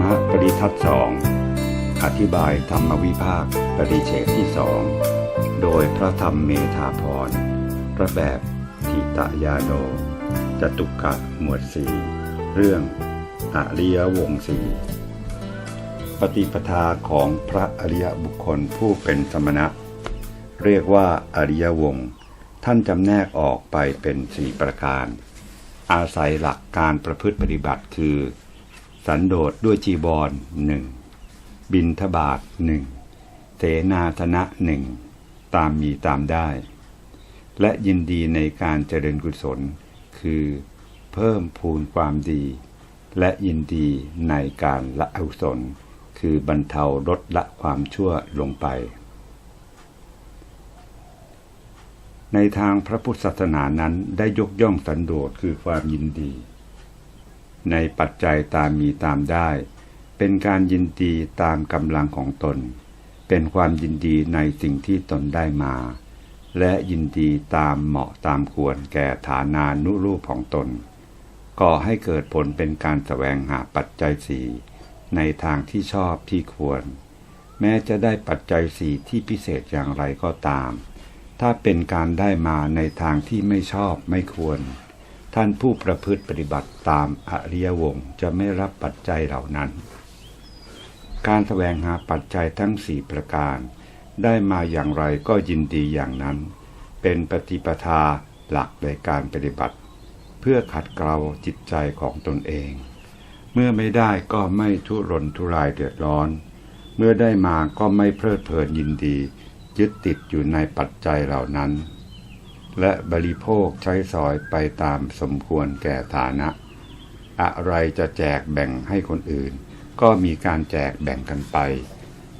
มะปริทัศสองอธิบายธรรมวิภาคปริเฉดที่สองโดยพระธรรมเมธาพรพระแบบทิตยาโดจตุกะหมวดสี่เรื่องอริยวงศีปฏิปทาของพระอริยบุคคลผู้เป็นสมณะ เรียกว่าอริยวงท่านจำแนกออกไปเป็นสี่ประการ อาศัยหลักการประพฤติปฏิบัติคือ สันโดษด้วยจีบอลหนึ่งบินทบาทหนึ่งเสนาธนะหนึ่งตามมีตามได้ และยินดีในการเจริญกุศล คือเพิ่มพูนความดี และยินดีในการละอกุศล คือบรรเทาลดละความชั่วลงไป ในทางพระพุทธศาสนานั้นได้ยกย่องสันโดษคือความยินดี ในปัจจัยตามมีตามได้ เป็นการยินดีตามกำลังของตน เป็นความยินดีในสิ่งที่ตนได้มา และยินดีตามเหมาะตามควรแก่ฐานานุรูปของตน ก่อให้เกิดผลเป็นการแสวงหาปัจจัยสี่ในทางที่ชอบที่ควร แม้จะได้ปัจจัยสี่ที่พิเศษอย่างไรก็ตาม ถ้าเป็นการได้มาในทางที่ไม่ชอบไม่ควร ท่านผู้ประพฤติปฏิบัติตามอริยวงศ์จะไม่รับปัจจัยเหล่านั้น การแสวงหาปัจจัยทั้งสี่ประการ ได้มาอย่างไรก็ยินดีอย่างนั้น เป็นปฏิปทาหลักในการปฏิบัติ เพื่อขัดเกลาจิตใจของตนเอง เมื่อไม่ได้ก็ไม่ทุรนทุรายเดือดร้อน เมื่อได้มาก็ไม่เพลิดเพลินยินดี ยึดติดอยู่ในปัจจัยเหล่านั้น และบริโภคใช้สอยไปตามสมควรแก่ฐานะ อะไรจะแจกแบ่งให้คนอื่น ก็มีการแจกแบ่งกันไป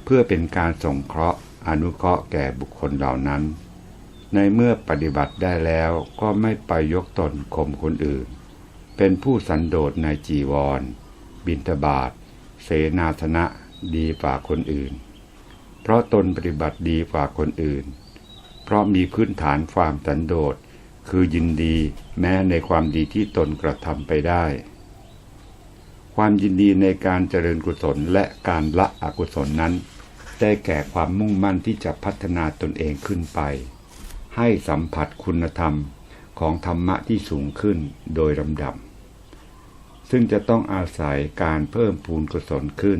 เพื่อเป็นการสงเคราะห์อนุเคราะห์แก่บุคคลเหล่านั้น ในเมื่อปฏิบัติได้แล้วก็ไม่ไปยกตนข่มคนอื่น เป็นผู้สันโดษในจีวร บิณฑบาตเสนาสนะดีกว่าคนอื่น เพราะตนปฏิบัติดีกว่าคนอื่น เพราะมีพื้นฐานความสันโดษ คือยินดีแม้ในความดีที่ตนกระทำไปได้ ความยินดีในการเจริญกุศลและการละอกุศลนั้น ได้แก่ความมุ่งมั่นที่จะพัฒนาตนเองขึ้นไป ให้สัมผัสคุณธรรมของธรรมะที่สูงขึ้นโดยลำดับ ซึ่งจะต้องอาศัยการเพิ่มพูนกุศลขึ้น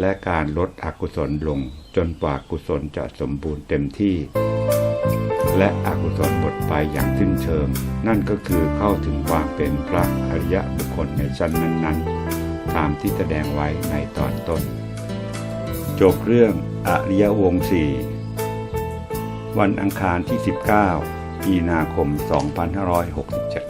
และการลดอกุศลลงจนกว่ากุศลจะสมบูรณ์เต็มที่ และอกุศลหมดไปอย่างสิ้นเชิง นั่นก็คือเข้าถึงความเป็นพระอริยบุคคลในชั้นนั้นๆ ตามที่แสดงไว้ในตอนต้น จบเรื่องอริยวงศ์สี่วันอังคารที่ 19 มีนาคม 2567